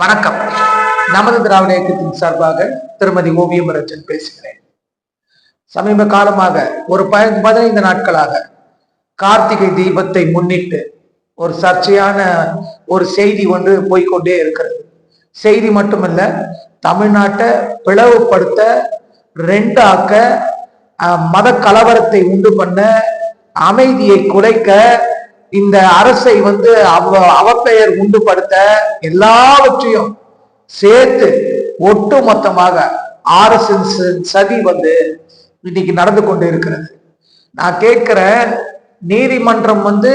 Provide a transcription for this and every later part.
வணக்கம். நமது திராவிட இயக்கத்தின் சார்பாக திருமதி ஓவியம் ரஞ்சன் பேசுகிறேன். சமீப காலமாக ஒரு பதினைந்து நாட்களாக கார்த்திகை தீபத்தை முன்னிட்டு ஒரு சர்ச்சையான ஒரு செய்தி ஒன்று போய்க்கொண்டே இருக்கிறது. செய்தி மட்டுமல்ல தமிழ்நாட்டை பிளவுபடுத்த ரெண்டாக்க மத கலவரத்தை உண்டு பண்ண அமைதியை குலைக்க இந்த அரசை வந்து அவ அவப்பெயர் உண்டுபடுத்த எல்லாவற்றையும் சேர்த்து ஒட்டு மொத்தமாக ஆர்எஸ்எஸ் சதி வந்து இன்னைக்கு நடந்து கொண்டு இருக்கிறது. நான் கேட்கிறேன் நீதிமன்றம் வந்து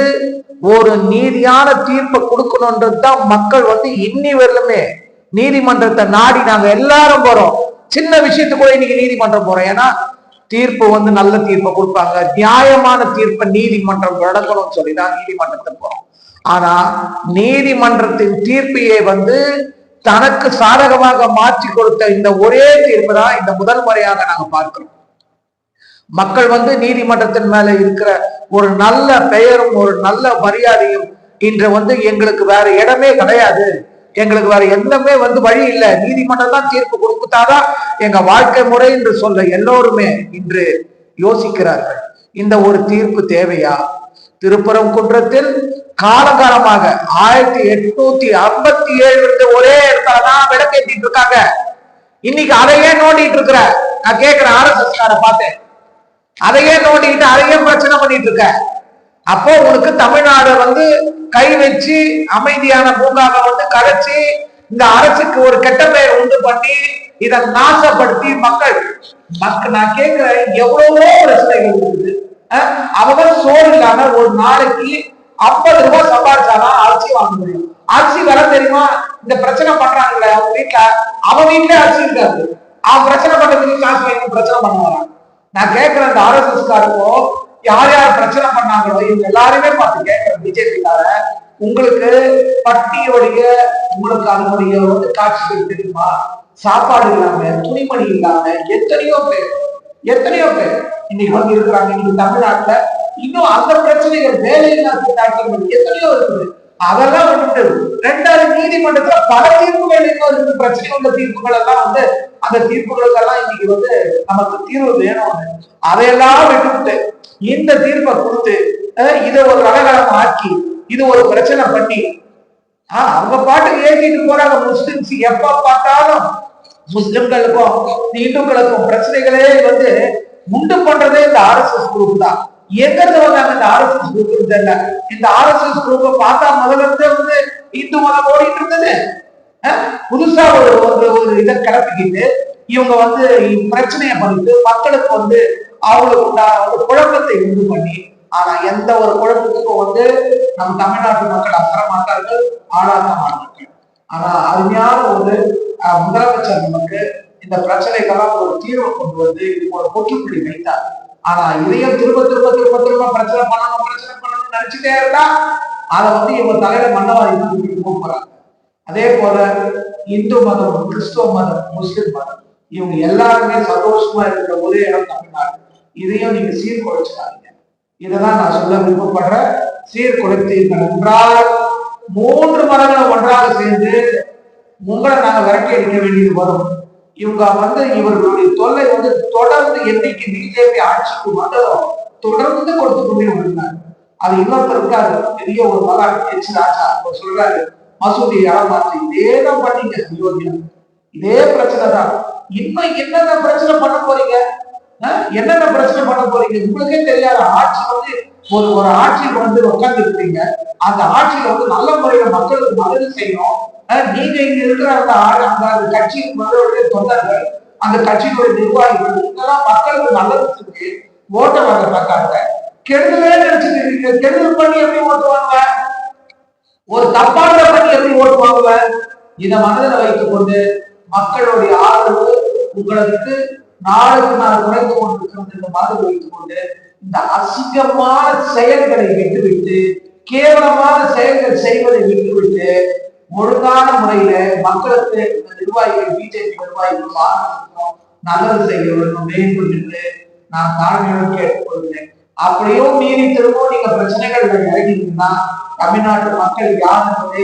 ஒரு நீதியான தீர்ப்பை கொடுக்கணுன்றது தான் மக்கள் வந்து இன்னி வரலுமே நீதிமன்றத்தை நாடி நாங்க எல்லாரும் போறோம். சின்ன விஷயத்துக்கு கூட இன்னைக்கு நீதிமன்றம் போறோம். ஏன்னா தீர்ப்பு வந்து நல்ல தீர்ப்பை கொடுப்பாங்க. நியாயமான தீர்ப்பை நீதிமன்றம் வழங்கணும்னு சொல்லி தான் நீதிமன்றத்துக்கு போறோம். ஆனா நீதிமன்றத்தின் தீர்ப்பையே வந்து தனக்கு சாதகமாக மாற்றி கொடுத்த இந்த ஒரே தீர்ப்பு தான் இந்த முதல் முறையாக நாங்க பார்க்கிறோம். மக்கள் வந்து நீதிமன்றத்தின் மேல இருக்கிற ஒரு நல்ல பெயரும் ஒரு நல்ல மரியாதையும் இன்று வந்து எங்களுக்கு வேற இடமே கிடையாது. எங்களுக்கு வேற எந்தமே வந்து வழி இல்லை. நீதிமன்றம் தான் தீர்ப்பு கொடுத்தாதான் எங்க வாழ்க்கை முறை என்று சொல்ல எல்லோருமே இன்று யோசிக்கிறார்கள். இந்த ஒரு தீர்ப்பு தேவையா? திருப்பரங்குன்றத்தில் காலகாலமாக ஆயிரத்தி எட்நூத்தி ஐம்பத்தி ஏழு இருந்து ஒரே இடத்துல தான் விளக்கேற்றிட்டு இருக்காங்க. இன்னைக்கு அதையே நோண்டிட்டு இருக்கிற நான் கேட்கிறேன் ஆர்எஸ்எஸ் காரை பார்த்தேன். அதையே நோண்டிக்கிட்டு அதையே பிரச்சனை பண்ணிட்டு இருக்க. அப்போ உனக்கு தமிழ்நாடு வந்து கை வச்சு அமைதியான பூங்காவை வந்து கரைச்சி இந்த அரசுக்கு ஒரு கெட்ட பெயர் உண்டு பண்ணி இதை நாசப்படுத்தி மக்கள் மக்கள் நான் கேட்கிறேன் எவ்வளவோ பிரச்சனைகள் இருக்குது. அவங்க சோறு இல்லாம ஒரு நாளைக்கு ஐம்பது ரூபாய் சம்பாதிச்சாதான் அரிசி வாங்க முடியும். அரிசி வர தெரியுமா? இந்த பிரச்சனை பண்றாங்களே அவங்க வீட்டுல அவன் வீட்டுல அரிசி இருக்காது. அவன் பிரச்சனை பண்றதுக்கு காசு வாங்கி பிரச்சனை பண்ண வரான் நான் கேட்கிறேன் இந்த ஆர்எஸ்எஸ் யார் யார் பிரச்சனை பண்ணாங்களோ இவங்க எல்லாருமே பார்த்து கேட்கிறேன் பிஜேபிக்கார உங்களுக்கு பட்டியோடைய உங்களுக்கு அதனுடைய வந்து காட்சி தெரியுமா? சாப்பாடு இல்லாம துணிமணி இல்லாம எத்தனையோ பேர் எத்தனையோ பேர் இன்னைக்கு வந்து இருக்கிறாங்க இன்னைக்கு தமிழ்நாட்டுல இன்னும் அந்த பிரச்சனைகள் வேலையில்லா திண்டாட்டங்கள் எத்தனையோ இருக்குது. அதெல்லாம் விட்டுட்டு ரெண்டாவது நீதிமன்றத்துல பல தீர்ப்புகள் இன்னும் இருக்கு. பிரச்சனை உள்ள தீர்ப்புகள் எல்லாம் வந்து அந்த தீர்ப்புகளுக்கெல்லாம் இன்னைக்கு வந்து நமக்கு தீர்வு வேணும். அதையெல்லாம் விட்டுவிட்டு இந்த தீர்ப்பை கொடுத்து இதை ஒரு கலகலம் ஆக்கி இது ஒரு பிரச்சனை பண்ணி ஆஹ் அவங்க பாட்டுக்கு ஏற்றிட்டு போறாங்க. முஸ்லிம்ஸ் எப்ப பார்த்தாலும் முஸ்லிம்களுக்கும் இந்துக்களுக்கும் பிரச்சனைகளே வந்து உண்டு பண்றதே இந்த ஆர்எஸ்எஸ் குரூப் தான். எங்க இருந்து வந்தாங்க இந்த ஆர்எஸ்எஸ் குரூப் தெரியல இந்த ஆர்எஸ்எஸ் குரூப்பை பார்த்தா முதல்ல இருந்தே வந்து இந்து மதம் ஓடிட்டு இருந்தது. புதுசா ஒரு ஒரு ஒரு இதை கிளப்பிக்கிட்டு இவங்க வந்து பிரச்சனையை பண்ணிட்டு மக்களுக்கு வந்து அவங்களுக்கு உண்டான ஒரு குழப்பத்தை உண்டு பண்ணி ஆனா எந்த ஒரு குழப்பத்துக்கும் வந்து நம்ம தமிழ்நாட்டு மக்கள் அசர மாட்டார்கள் ஆளாக மாட்டார்கள். ஆனா அருமையான ஒரு முதலமைச்சர் நமக்கு இந்த பிரச்சனைக்கெல்லாம் ஒரு தீர்வு கொண்டு வந்து இதுக்கு ஒரு முற்றுப்புள்ளி வைத்தார். ஆனா இதையும் திரும்ப திரும்ப திரும்ப திரும்ப பிரச்சனை பண்ணணும் பிரச்சனை பண்ணணும்னு நினைச்சுட்டே இருந்தா அதை வந்து இவங்க தலையில மன்னவாதி தான் போறாங்க. அதே போல இந்து மதம் கிறிஸ்துவ மதம் முஸ்லிம் மதம் இவங்க எல்லாருமே சந்தோஷமா இருக்கிற ஒரே இடம் தமிழ்நாடு. இதையும் நீங்க சீர்குலைச்சிடாதீங்க. இதைதான் நான் சொல்ல விருப்பப்படுறேன். சீர்குலைத்தீர்கள் என்றால் மூன்று மதங்களும் ஒன்றாக சேர்ந்து உங்களை நாங்க விரட்டி அடிக்க வேண்டியது வரும். இவங்க வந்து இவர்களுடைய தொல்லை வந்து தொடர்ந்து என்னைக்கு பிஜேபி ஆட்சிக்கு வந்ததோ தொடர்ந்து கொடுத்து கொண்டே வந்தார். அது இன்னொருத்தர் இருக்காரு பெரிய ஒரு மகான் எச் ராஜா அவர் சொல்றாரு மசூதி ஏமாற்றி இதே தான் பண்ணீங்க அயோத்தியா இதே பிரச்சனை தான். இன்னும் என்னென்ன பிரச்சனை பண்ண போறீங்க? என்னென்ன பிரச்சனை பண்ண போறீங்க? உங்களுக்கே தெரியாத. ஆட்சி வந்து ஒரு ஒரு ஆட்சியில் வந்து உட்கார்ந்து இருக்கீங்க அந்த ஆட்சியில வந்து நல்ல முறையில மக்களுக்கு நல்லது செய்யணும். நீங்க இங்க இருக்கிற அந்த ஆள் அந்த அந்த கட்சியின் முதலுடைய தொண்டர்கள் அந்த கட்சியினுடைய நிர்வாகிகள் இதெல்லாம் மக்களுக்கு நல்லது செஞ்சு ஓட்ட வாங்க பார்க்காங்க கெடுதலே நினைச்சிட்டு இருக்கீங்க. கெடுதல் பண்ணி எப்படி ஓட்டுவாங்க ஒரு தப்பான பண்ணி எப்படி ஓட்டுவாங்க இதை மனதில் வைத்துக் கொண்டு மக்களுடைய ஆதரவு உங்களுக்கு நாளுக்கு நாள் குறைந்து கொண்டிருக்கிறது இந்த மனதில் வைத்துக் கொண்டு இந்த அசிங்கமான செயல்களை விட்டுவிட்டு கேவலமான செயல்கள் செய்வதை விட்டுவிட்டு ஒழுங்கான முறையில மக்களுக்கு இந்த நிர்வாகிகள் பிஜேபி நிர்வாகிகள் மாநிலம் நல்லது செய்ய வேண்டும் வேண்டும் நான் தாழ்மையோடு கேட்டுக்கொள்கிறேன். அப்படியோ மீறி திரும்பவும் நீங்க பிரச்சனைகள் இறங்கினீங்கன்னா தமிழ்நாட்டு மக்கள் யார் என்பதை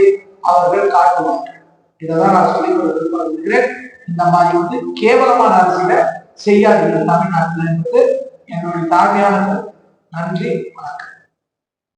அவர்கள் காட்டுவார்கள். இதைதான் நான் சொல்லிக் கொள்ள விரும்புகிறேன். இந்த மாதிரி வந்து கேவலமான அரசியல செய்யாதீர்கள். தமிழ்நாட்டில் என்பது என்னுடைய தாழ்மையான நன்றி வணக்கம்.